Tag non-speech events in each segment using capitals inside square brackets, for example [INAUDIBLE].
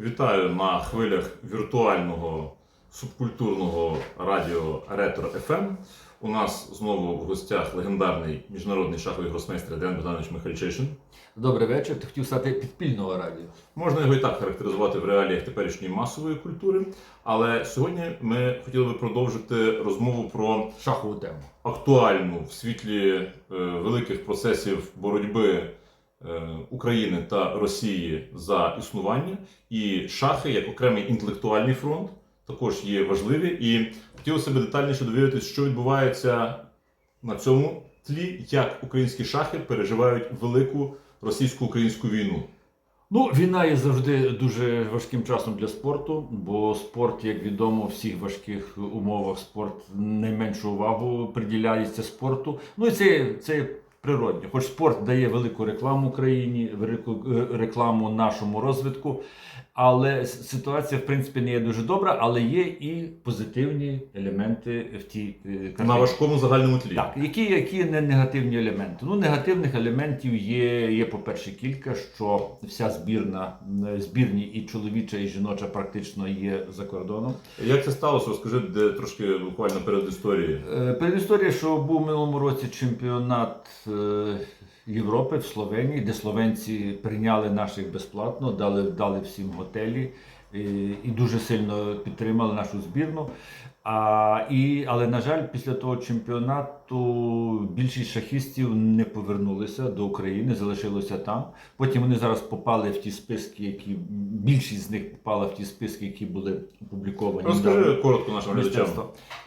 Вітаю на хвилях віртуального субкультурного радіо Ретро ФМ. У нас знову в гостях легендарний міжнародний шаховий гросмейстер Ден Богданович Михайлічишин. Добрий вечір. Ти хотів стати підпільного радіо. Можна його і так характеризувати в реаліях теперішньої масової культури. Але сьогодні ми хотіли би продовжити розмову про Шахову тему. актуальну в світлі е, великих процесів боротьби України та Росії за існування, і шахи як окремий інтелектуальний фронт також є важливі. І хотілося б детальніше довідатися, що відбувається на цьому тлі, як українські шахи переживають велику російсько-українську війну. Ну, війна є завжди дуже важким часом для спорту, бо спорт, як відомо, в всіх важких умовах спорт найменшу увагу приділяється спорту. Ну і це, це природньо. Хоч спорт дає велику рекламу Україні, велику е, рекламу нашому розвитку. Але ситуація, в принципі, не є дуже добра, але є і позитивні елементи в тій е, На важкому загальному тлі. Так, які, які не негативні елементи? Ну, негативних елементів є, є по-перше, кілька, що вся збірна, збірні і чоловіча, і жіноча практично є за кордоном. Як це сталося? Розкажи, де трошки буквально перед історією. Е, Передісторія, що був в минулому році чемпіонат Європи в Словенії, де словенці прийняли наших безплатно, дали, дали всім готелі і, і дуже сильно підтримали нашу збірну. А, і, але, на жаль, після того чемпіонату більшість шахістів не повернулися до України, залишилося там. Потім вони зараз попали в ті списки, які більшість з них попала в ті списки, які були опубліковані. Розкажи коротко нашим глядачам.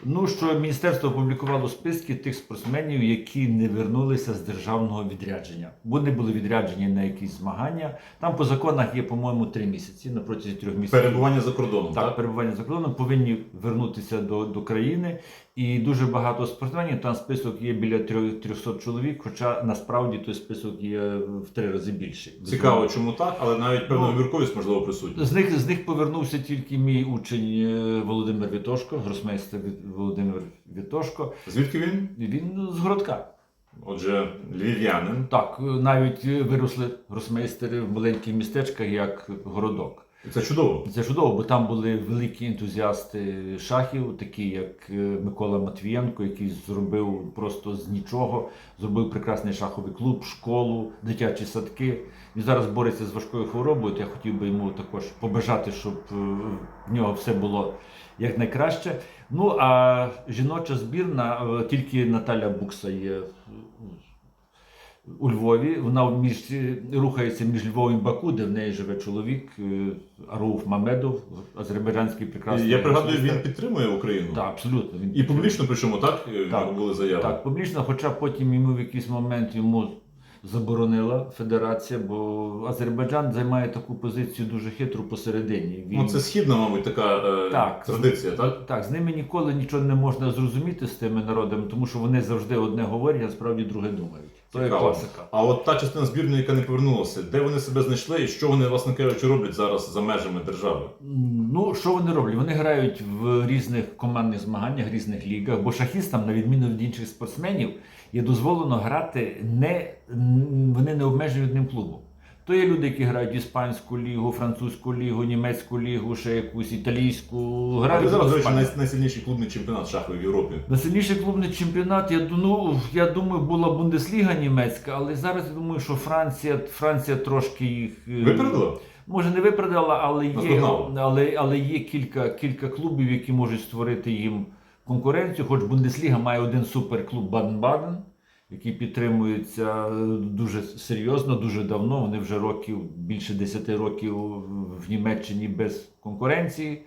Ну що міністерство опублікувало списки тих спортсменів, які не вернулися з державного відрядження. Вони були відряджені на якісь змагання. Там по законах є, по-моєму, три місяці на протязі трьох місяців. Перебування за кордоном, Так, так? перебування за кордоном повинні вернутися до, до країни. І дуже багато спортсменів. Там список є біля трьох- 300 чоловік, хоча насправді той список є в три рази більший. Цікаво, чому так, але навіть певна Ну, можливо присутня. З них, з них повернувся тільки мій учень е, Володимир Вітошко, гросмейстер Володимир Вітошко. Звідки він? Він з городка. Отже, львів'янин. Так, е, навіть е, виросли гросмейстери в маленьких містечках, як городок. Це чудово. Це чудово, бо там були великі ентузіасти шахів, такі як е, Микола Матвієнко, який зробив просто з нічого, зробив прекрасний шаховий клуб, школу, дитячі садки. Він зараз бореться з важкою хворобою. то Я хотів би йому також побажати, щоб е, в нього все було якнайкраще. Ну а жіноча збірна, е, тільки Наталя Букса є у Львові. Вона між, рухається між Львовом і Баку, де в неї живе чоловік е, Арауф Мамедов, азербайджанський прекрасний. Я пригадую, він підтримує Україну. Так, абсолютно. Він І публічно, причому так, е, Так, були заяви. Так, публічно, хоча потім йому в якийсь момент йому заборонила федерація, бо Азербайджан займає таку позицію дуже хитру посередині. Він... Ну, це східна, мабуть, така е, Так. традиція, так? Так, з ними ніколи нічого не можна зрозуміти з тими народами, тому що вони завжди одне говорять, а справді друге думають. То є класика. А от та частина збірної, яка не повернулася, де вони себе знайшли і що вони, власне кажучи, роблять зараз за межами держави? Ну, що вони роблять? Вони грають в різних командних змаганнях, різних лігах, бо шахістам, на відміну від інших спортсменів, є дозволено грати не вони не обмежені одним клубом. То є люди, які грають іспанську лігу, французьку лігу, німецьку лігу, ще якусь італійську. Грають зараз, до речі, най- найсильніший клубний чемпіонат шаховий в Європі. Найсильніший клубний чемпіонат, я, ду- ну, я думаю, була Бундесліга німецька, але зараз я думаю, що Франція, Франція трошки їх. е, Випередила? Може, не виправдала, але є, Наздогнала. але, але є кілька, кілька клубів, які можуть створити їм конкуренцію. Хоч Бундесліга має один суперклуб Баден-Баден, який підтримується е, дуже серйозно, дуже давно. Вони вже років, більше 10 років в Німеччині без конкуренції.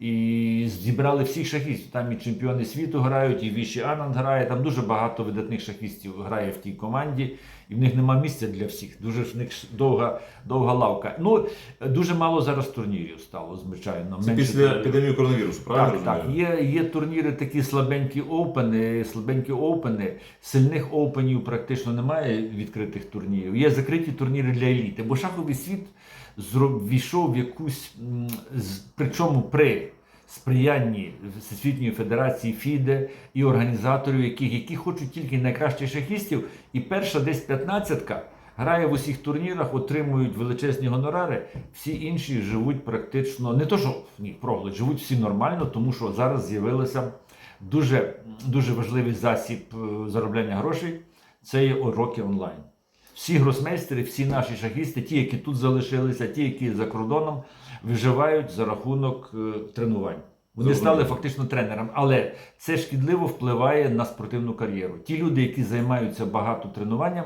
І зібрали всіх шахістів. Там і чемпіони світу грають, і Віші Ананд грає. Там дуже багато видатних шахістів грає в тій команді, і в них нема місця для всіх. Дуже в них довга, довга лавка. Ну дуже мало зараз турнірів стало, звичайно. Це Менше після епідемії коронавірусу, правильно Так, так. Є, є турніри такі слабенькі опени, слабенькі опени. Сильних опенів практично немає відкритих турнірів. Є закриті турніри для еліти. Бо шаховий світ війшов в якусь, причому при сприянні Всесвітньої Федерації ФІДЕ і організаторів, яких, які хочуть тільки найкращих шахістів. І перша десь п'ятнадцятка грає в усіх турнірах, отримують величезні гонорари. Всі інші живуть практично не то, що ні, проголодь, живуть всі нормально, тому що зараз з'явилося дуже, дуже важливий засіб е, заробляння грошей. Це є уроки онлайн. Всі гросмейстери, всі наші шахісти, ті, які тут залишилися, ті, які за кордоном, виживають за рахунок е, тренувань. Вони стали фактично тренером, але це шкідливо впливає на спортивну кар'єру. Ті люди, які займаються багато тренуванням,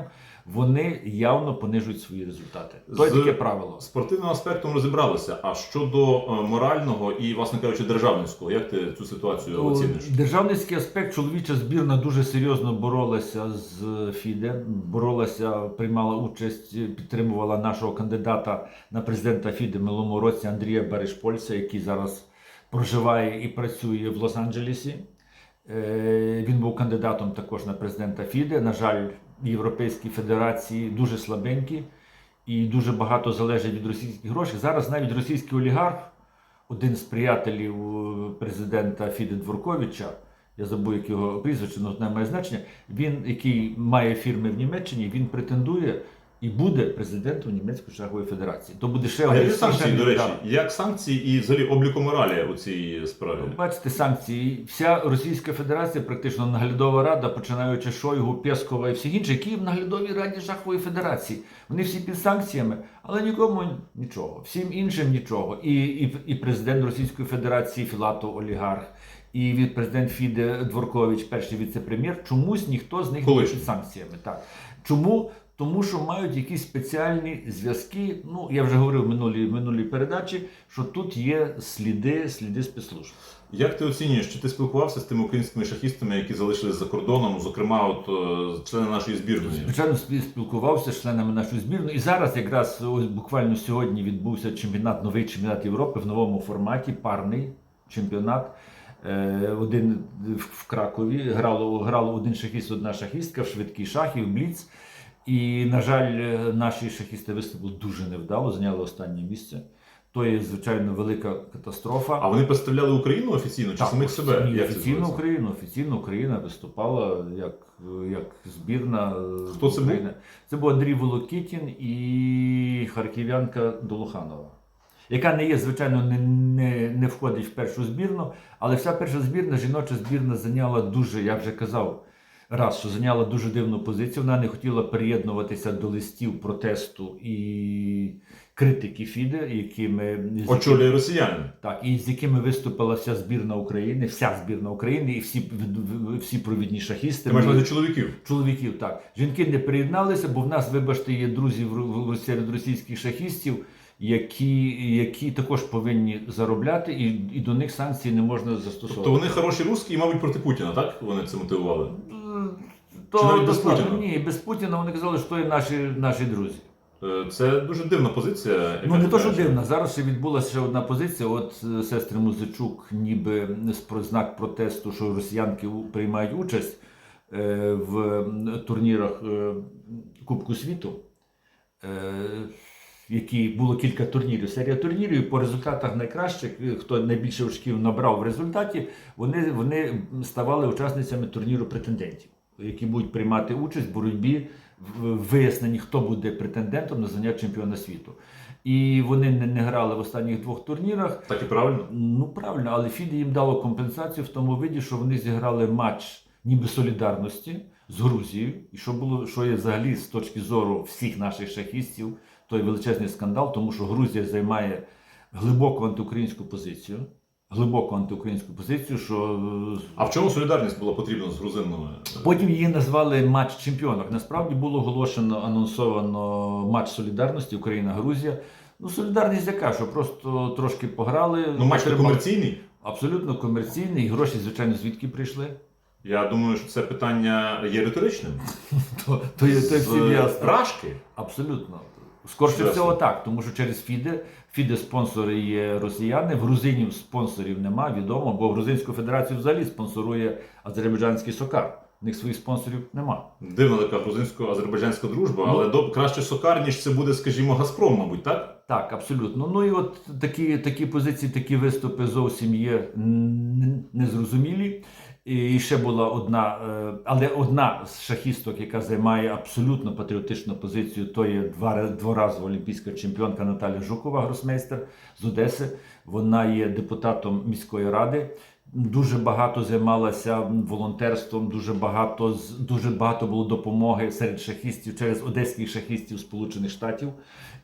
вони явно понижують свої результати. То є таке правило. Спортивним аспектом розібралися. А щодо е, морального і, власне кажучи, державницького, як ти цю ситуацію оціниш? Державницький аспект чоловіча збірна дуже серйозно боролася з ФІДЕ, боролася, приймала участь, підтримувала нашого кандидата на президента ФІДЕ минулому році Андрія Берешпольця, який зараз проживає і працює в Лос-Анджелесі. Е, Він був кандидатом також на президента ФІДЕ. На жаль, Європейській Федерації дуже слабенькі і дуже багато залежить від російських грошей. Зараз навіть російський олігарх, один з приятелів е, президента Фіди Дворковича, я забув, як його прізвище, але не має значення. Він, який має фірми в Німеччині, він претендує і буде президентом Німецької шахової федерації. То буде ще один санкції, до речі, як санкції і взагалі обліку моралі у цій справі? Бачите, санкції. Вся Російська Федерація, практично наглядова рада, починаючи Шойгу, Пєскова і всіх інших, які в наглядовій раді шахової федерації. Вони всі під санкціями, але нікому нічого. Всім іншим нічого. І, і, і президент Російської Федерації Філатов олігарх, і від президент Фіде Дворкович, перший віце-прем'єр, чомусь ніхто з них не під санкціями. Так. Чому? Тому що мають якісь спеціальні зв'язки. Ну, я вже говорив в минулій, минулій передачі, що тут є сліди, сліди спецслужб. Як ти оцінюєш, чи ти спілкувався з тими українськими шахістами, які залишились за кордоном, зокрема, от е, члени нашої збірної? Звичайно, спі- спілкувався з членами нашої збірної. І зараз, якраз ось буквально сьогодні відбувся чемпіонат, новий чемпіонат Європи в новому форматі, парний чемпіонат. Е, Один в Кракові грало, грало один шахіст, одна шахістка в швидкий шах і в бліц. І, на жаль, е, наші шахісти виступили дуже невдало, зайняли останнє місце. То є, звичайно, велика катастрофа. А вони представляли Україну офіційно чи Так, самих себе? Як офіційно? Україна, офіційно Україна виступала як, як збірна. е, Хто це був? Це був Андрій Волокітін і харків'янка Долуханова, яка не є, звичайно, не, не, не входить в першу збірну, але вся перша збірна, жіноча збірна зайняла дуже, я вже казав. Раз, що зайняла дуже дивну позицію, вона не хотіла приєднуватися до листів протесту і критики ФІДе, якими Очолює росіянин. так, і з якими виступила вся збірна України, вся збірна України і всі, всі провідні шахісти. Ти маєш на чоловіків. Чоловіків, так. Жінки не приєдналися, бо в нас, вибачте, є друзі серед російських шахістів, які, які також повинні заробляти, і, і до них санкції не можна застосовувати. Тобто вони хороші русські і, мабуть, проти Путіна, так? Вони це мотивували. То, Чи навіть без. Путіна? Ні, без Путіна вони казали, що є наші, наші друзі. Е, Це дуже дивна позиція. яка Ну не то, що дивно. Зараз ще відбулася ще одна позиція. От е, сестри Музичук, ніби з про знак протесту, що росіянки у- приймають участь е, в м, турнірах е, Кубку світу. Е, які було кілька турнірів, серія турнірів, і по результатах найкращих, е, хто найбільше очків набрав в результаті, вони, вони ставали учасницями турніру претендентів, які будуть приймати участь в боротьбі в виясненні, хто буде претендентом на звання чемпіона світу. І вони не, не грали в останніх двох турнірах. Так і правильно. Ну правильно, але Фіді їм дало компенсацію в тому виді, що вони зіграли матч ніби солідарності з Грузією, і що було, що є взагалі з точки зору всіх наших шахістів, той величезний скандал, тому що Грузія займає глибоку антиукраїнську позицію. Глибоку антиукраїнську позицію, що А в чому солідарність була потрібна з грузинами? Потім її назвали матч чемпіонок. Насправді було оголошено, анонсовано матч солідарності Україна-Грузія. Ну, солідарність яка, що просто трошки пограли. Ну, матч не комерційний. Абсолютно комерційний, і гроші, звичайно, звідки прийшли. Я думаю, що це питання є риторичним. [LAUGHS] То, то, є- всім ясно. Рашки. Абсолютно. Скорше всього так, тому що через Фіде, Фіде спонсори є росіяни, в грузинів спонсорів нема, відомо, бо Грузинську федерацію взагалі спонсорує азербайджанський сокар. У них своїх спонсорів нема. Дивна така грузинсько-азербайджанська дружба, Ну. але до краще сокар, ніж це буде, скажімо, Газпром, мабуть, так? Так, абсолютно. Ну і от такі, такі позиції, такі виступи зовсім є незрозумілі. І ще була одна, е, але одна з шахісток, яка займає абсолютно патріотичну позицію, то є дворазова олімпійська чемпіонка Наталя Жукова, гросмейстер з Одеси. Вона є депутатом міської ради. Дуже багато займалася волонтерством, дуже багато дуже багато було допомоги серед шахістів через одеських шахістів Сполучених Штатів.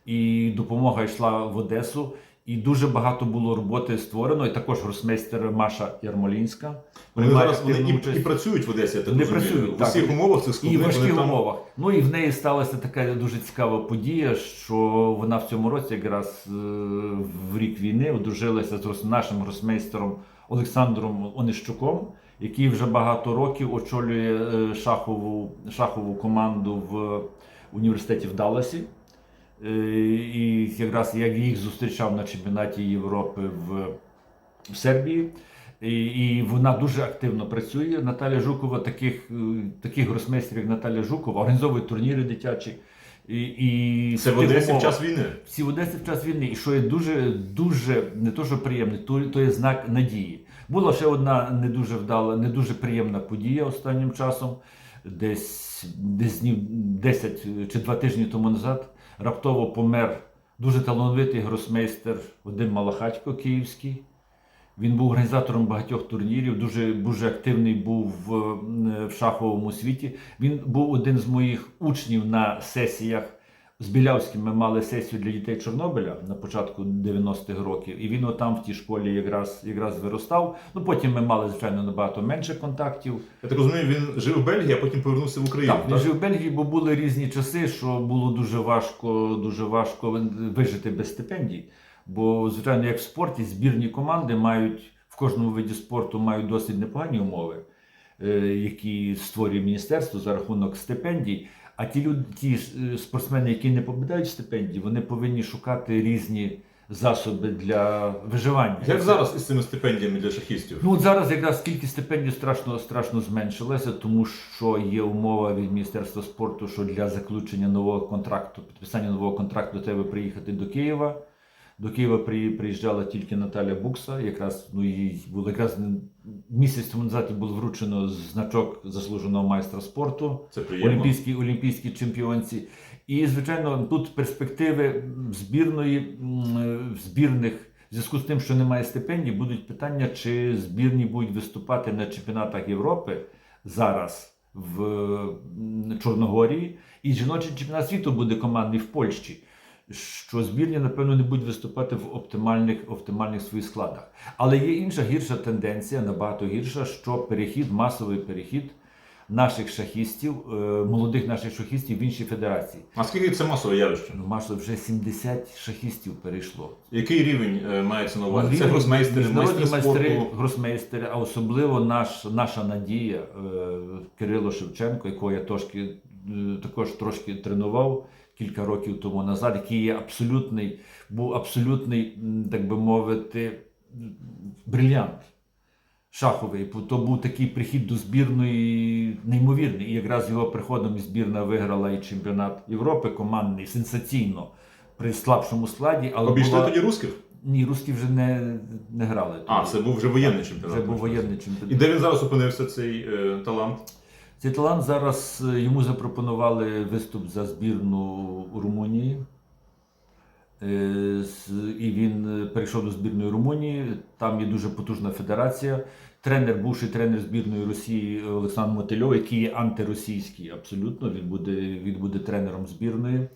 І допомога йшла в Одесу. І дуже багато було роботи створено. І також гросмейстер Маша Ярмолінська. Вони зараз вони і, і працюють в Одесі, я так розумію. працюють, в так. усіх умовах І в складних вони важких там. умовах. Ну і в неї сталася така дуже цікава подія, що вона в цьому році, якраз е, в рік війни, одружилася з нашим гросмейстером Олександром Онищуком, який вже багато років очолює е, шахову, шахову команду в університеті в Далласі. Е, І якраз я їх зустрічав на чемпіонаті Європи в, в Сербії. І, і вона дуже активно працює. Наталя Жукова, таких, е, таких гросмейстерів, як Наталя Жукова, організовує турніри дитячі. І, і Це в Одесі в час війни. всі в Одесі в час війни. І що є дуже, дуже не то, що приємне, то, то є знак надії. Була ще одна не дуже вдала, не дуже приємна подія останнім часом. Десь, десь днів 10 чи 2 тижні тому назад раптово помер дуже талановитий гросмейстер Вадим Малахатько Київський. Він був організатором багатьох турнірів, дуже, дуже активний був в, в шаховому світі. Він був один з моїх учнів на сесіях з Білявським. Ми мали сесію для дітей Чорнобиля на початку 90-х років. І він отам в тій школі якраз, якраз виростав. Ну потім ми мали, звичайно, набагато менше контактів. Я так розумію, він жив в Бельгії, а потім повернувся в Україну. Так, він жив в Бельгії, бо були різні часи, що було дуже важко, дуже важко вижити без стипендій. Бо, звичайно, як в спорті, збірні команди мають в кожному виді спорту мають досить непогані умови, е, які створює міністерство за рахунок стипендій. А ті люди, ті е, спортсмени, які не попадають стипендії, вони повинні шукати різні засоби для виживання. Як зараз із цими стипендіями для шахістів? Ну от зараз якраз кількість стипендій страшно страшно зменшилася, тому що є умова від Міністерства спорту, що для заключення нового контракту, підписання нового контракту треба приїхати до Києва. До Києва при- приїжджала тільки Наталя Букса. Якраз ну їй було якраз місяць тому назад було вручено значок заслуженого майстра спорту Це приємно. олімпійській, олімпійській чемпіонці. І, звичайно, тут перспективи збірної, збірних, в зв'язку з тим, що немає стипендій, будуть питання, чи збірні будуть виступати на чемпіонатах Європи зараз в Чорногорії, і жіночий чемпіонат світу буде командний в Польщі. Що збірні, напевно, не будуть виступати в оптимальних, оптимальних своїх складах. Але є інша гірша тенденція, набагато гірша, що перехід, масовий перехід наших шахістів, е, молодих наших шахістів в інші федерації. А скільки це масове явище? Ну, масово вже 70 шахістів перейшло. Який рівень е, мається на увазі? Це Рівень гросмейстери, майстри майстри, спорту. гросмейстери, а особливо наш, наша надія е, Кирило Шевченко, якого я трошки, також трошки тренував кілька років тому назад, який є абсолютний, був абсолютний, так би мовити, брильянт. Шаховий, то був такий прихід до збірної неймовірний. І якраз його приходом збірна виграла і чемпіонат Європи командний сенсаційно при слабшому складі. Але Обійшли була... тоді русських? Ні, русські вже не, не грали. А, це був вже воєнний чемпіонат. Вже був воєнний чемпіонат. І де він зараз опинився, цей е, талант? Цей талант зараз е, йому запропонували виступ за збірну Румунії. Е, І він е, перейшов до збірної Румунії. Там є дуже потужна федерація. Тренер, бувший тренер збірної Росії Олександр Мотильов, який є антиросійський абсолютно. Він буде, він буде тренером збірної.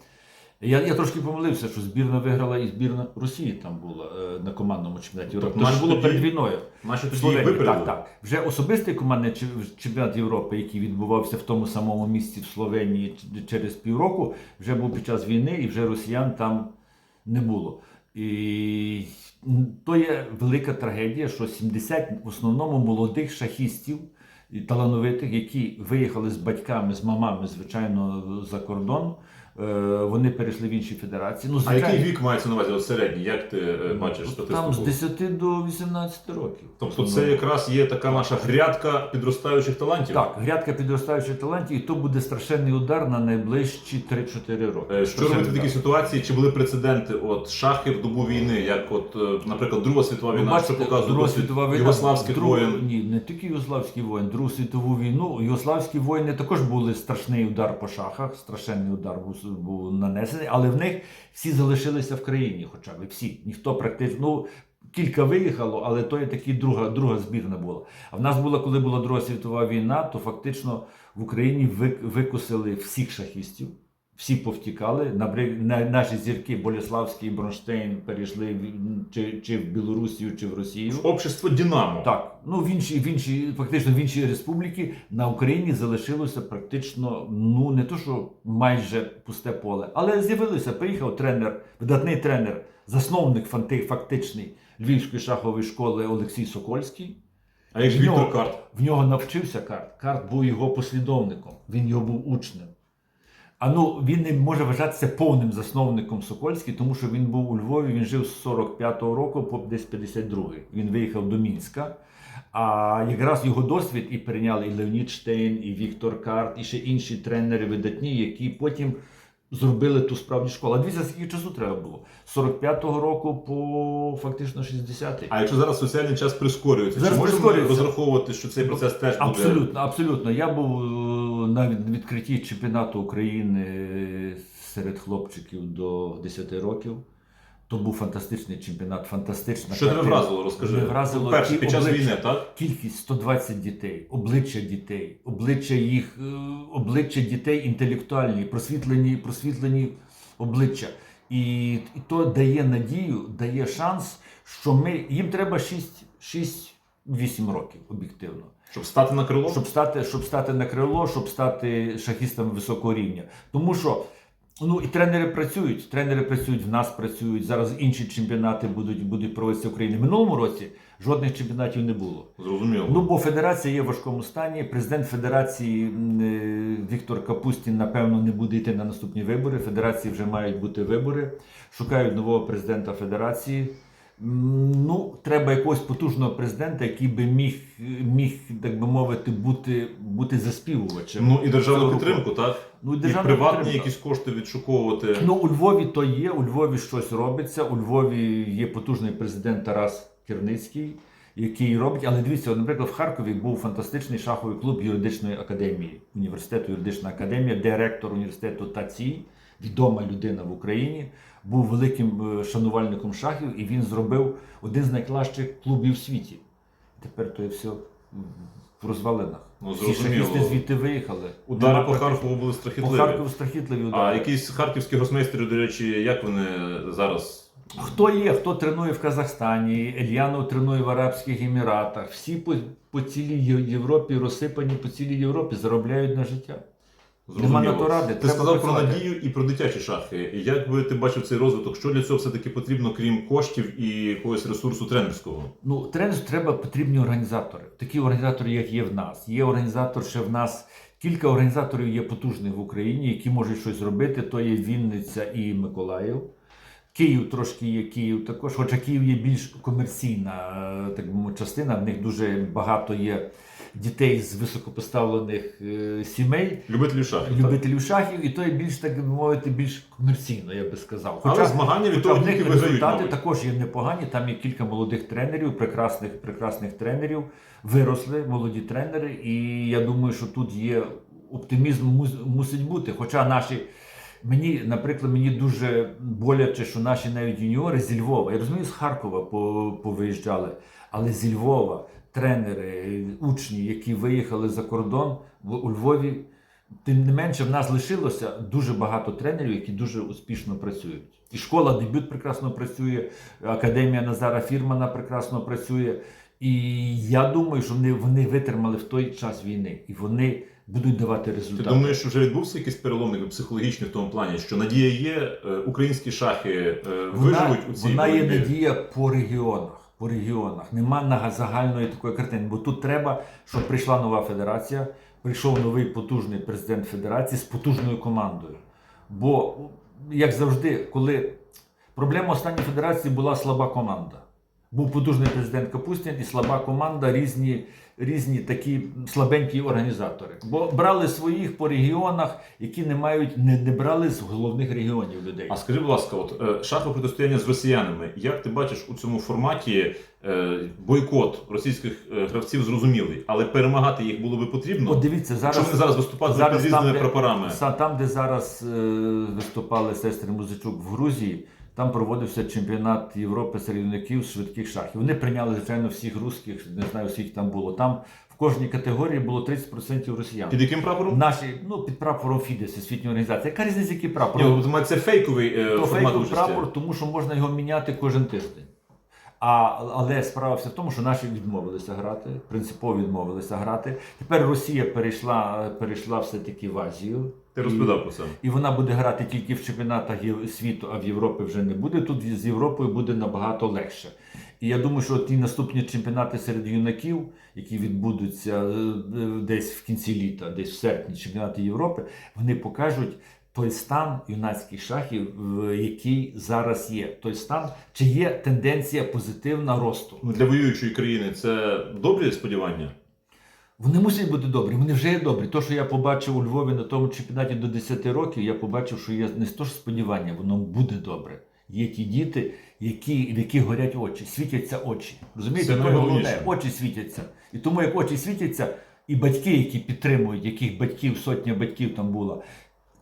Я, я трошки помилився, що збірна виграла і збірна Росії там була е, на командному чемпіонаті Європи. Тобто, було тоді- перед війною. Так, так. Вже особистий командний чемпіонат Європи, який відбувався в тому самому місці в Словенії через півроку, вже був під час війни, і вже росіян там не було. І то є велика трагедія, що 70 в основному молодих шахістів талановитих, які виїхали з батьками, з мамами, звичайно, за кордон. Е, Вони перейшли в інші федерації. Ну, А який вік мається на увазі? От середній, як ти е, бачиш там з 10 до 18 років. Тобто це якраз є така наша грядка підростаючих талантів. Так, грядка підростаючих талантів, і то буде страшенний удар на найближчі 3-4 роки. Е, Що Страшенний робити в такій удар. ситуації? Чи були прецеденти от шахи в добу війни, як от, е, наприклад, Друга світова війна, бачите, що показує Друга досвід світова війна, югославських Другу- воєн? Ні, не тільки югославський воїн, Другу світову війну. Югославські воїни також були страшний удар по шахах, страшенний удар був, був нанесений, але в них всі залишилися в країні, хоча б всі. Ніхто практично. Ну, Кілька виїхало, але то є такі друга, друга збірна була. А в нас була, коли була Друга світова війна, то фактично в Україні викусили всіх шахістів, всі повтікали. Набри- на- Наші зірки Боліславський і Бронштейн перейшли чи, чи в Білорусію, чи в Росію. Общество Динамо. Так, ну в інші, в інші, фактично в інші республіки на Україні залишилося практично, ну не то, що майже пусте поле, але з'явилося. Приїхав тренер, видатний тренер, засновник фактичний Львівської шахової школи Олексій Сокольський. А як Віктор Карт? В нього навчився карт. Карт був його послідовником, він його був учнем. А ну він не може вважатися повним засновником Сокольський, тому що він був у Львові, він жив з 45-го року по десь 52-й. Він виїхав до Мінська. А якраз його досвід і перейняли і Леонід Штейн, і Віктор Карт, і ще інші тренери видатні, які потім зробили ту справді школу. А дивіться, скільки часу треба було? З 45-го року по фактично 60-й. А якщо зараз соціальний час прискорюється, Зараз чи можемо розраховувати, що цей процес теж буде? Абсолютно, абсолютно. Я був е, на від- відкритті чемпіонату України е, серед хлопчиків до 10 років. То був фантастичний чемпіонат, фантастична Що тебе вразило, розкажи. Вразило Перше, під час обличчя. війни, так? Кількість 120 дітей, обличчя дітей, обличчя їх, е, обличчя дітей інтелектуальні, просвітлені, просвітлені обличчя. І, і то дає надію, дає шанс, що ми їм треба 6-8 років об'єктивно. Щоб стати на крило? Щоб стати, щоб стати на крило, щоб стати шахістами високого рівня. Тому що ну і тренери працюють. Тренери працюють, в нас працюють. Зараз інші чемпіонати будуть, будуть проводитися в Україні. Минулому році жодних чемпіонатів не було. Зрозуміло. Ну, бо федерація є в важкому стані. Президент федерації е, Віктор Капустін, напевно, не буде йти на наступні вибори. Федерації вже мають бути вибори. Шукають нового президента федерації. Ну, треба якогось потужного президента, який би міг, міг так би мовити, бути, бути заспівувачем. Ну і державну підтримку, так? Ну, і І приватні підтримка. якісь кошти відшуковувати. Ну, у Львові то є, у Львові щось робиться. У Львові є потужний президент Тарас Керницький, який робить. Але дивіться, наприклад, в Харкові був фантастичний шаховий клуб юридичної академії, університету юридична академія, директор університету Таці, відома людина в Україні, був великим е, шанувальником шахів, і він зробив один з найкращих клубів в світі. Тепер то є все в розвалинах. Ну, Всі шахісти звідти виїхали. Удари по Харкову були По. Харкову страхітливі удари. А якісь харківські гросмейстери, до речі, як вони зараз? Хто є, хто тренує в Казахстані, Ельянов тренує в Арабських Еміратах. Всі по, по цілій Європі розсипані по цілій Європі, заробляють на життя. Нема на то ради, Ти сказав про надію і про дитячі шахи. Як би ти бачив цей розвиток? Що для цього все-таки потрібно, крім коштів і якогось ресурсу тренерського? Ну, тренеру треба потрібні організатори. Такі організатори, як є в нас. Є організатор ще в нас. Кілька організаторів є потужних в Україні, які можуть щось зробити. То є Вінниця і Миколаїв. Київ трошки є Київ також, хоча Київ є більш комерційна е, так би частина. В них дуже багато є дітей з високопоставлених е, сімей, Любителі шахів. любителів шахів, і то є більш так би мовити, більш комерційно, я би сказав. Але змагання від того тільки результати також є непогані. Там є кілька молодих тренерів, прекрасних, прекрасних тренерів. Виросли молоді тренери, і я думаю, що тут є оптимізм мус- мусить бути. Хоча наші. Мені, наприклад, мені дуже боляче, що наші навіть юніори зі Львова, я розумію, з Харкова по- повиїжджали, але зі Львова тренери, учні, які виїхали за кордон у Львові, тим не менше, в нас лишилося дуже багато тренерів, які дуже успішно працюють. І школа дебют прекрасно працює, академія Назара Фірмана прекрасно працює. І я думаю, що вони, вони витримали в той час війни, і вони будуть давати Ти результати. думаєш, що вже відбувся якийсь переломник психологічний в тому плані, що надія є, е, українські шахи е, виживуть у цій вона є надія по регіонах. По регіонах нема загальної такої картини, бо тут треба, щоб прийшла нова федерація, прийшов новий потужний президент федерації з потужною командою. Бо, як завжди, коли проблема останньої федерації була слаба команда. Був потужний президент Капустін і слаба команда, різні, різні такі слабенькі організатори. Бо брали своїх по регіонах, які не мають, не, не брали з головних регіонів людей. А скажи, будь ласка, от е, шахове протистояння з росіянами. Як ти бачиш у цьому форматі е, бойкот російських е, гравців зрозумілий, але перемагати їх було би потрібно? От дивіться, зараз, вони зараз виступають зараз під різними там, прапорами. Там, де зараз е, виступали сестри Музичук в Грузії, там проводився чемпіонат Європи серед юнаків швидких шахів. Вони прийняли, звичайно, всіх русських, не знаю, скільки там було. Там в кожній категорії було 30% росіян. Під яким прапором? Наші, ну, під прапором Фідес, всесвітньої організації. Яка різниця, який прапор? Ні, от у мене це фейковий е, То формат фейковий участі. прапор, тому що можна його міняти кожен тиждень. А, але справа вся в тому, що наші відмовилися грати, принципово відмовилися грати. Тепер Росія перейшла, перейшла все-таки в Азію. Ти розповідав про це. і вона буде грати тільки в чемпіонатах світу, а в Європі вже не буде. Тут з Європою буде набагато легше. І я думаю, що ті наступні чемпіонати серед юнаків, які відбудуться е, е, десь в кінці літа, десь в серпні, чемпіонати Європи, вони покажуть той стан юнацьких шахів, який зараз є. Той стан, чи є тенденція позитивна росту. Ну, для воюючої країни це добрі сподівання. Вони мусять бути добрі, вони вже є добрі. То, що я побачив у Львові на тому чемпіонаті до 10 років, я побачив, що є не то ж сподівання, воно буде добре. Є ті діти, які, в яких горять очі, світяться очі. Розумієте, Це головне, очі світяться. І тому як очі світяться, і батьки, які підтримують, яких батьків, сотня батьків там було,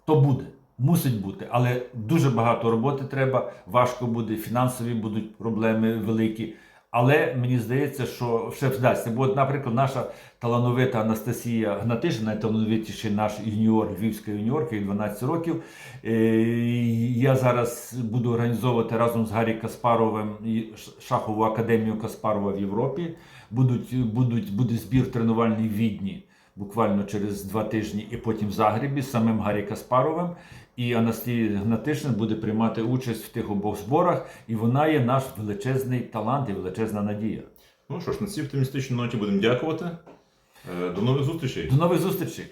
то буде. Мусить бути, але дуже багато роботи треба, важко буде, фінансові будуть проблеми великі. Але мені здається, що ще вдасться. Бо, наприклад, наша талановита Анастасія Гнатишина, найталановитіший наш юніор, львівська юніорка, їй 12 років. Е, Я зараз буду організовувати разом з Гаррі Каспаровим шахову академію Каспарова в Європі. Будуть, будуть, буде збір тренувальний в Відні буквально через два тижні, і потім в Загребі з самим Гаррі Каспаровим. І Анастасія Гнатишин буде приймати участь в тих обох зборах, і вона є наш величезний талант і величезна надія. Ну що ж, на цій оптимістичній ноті будемо дякувати. Е, До нових зустрічей. До нових зустрічей!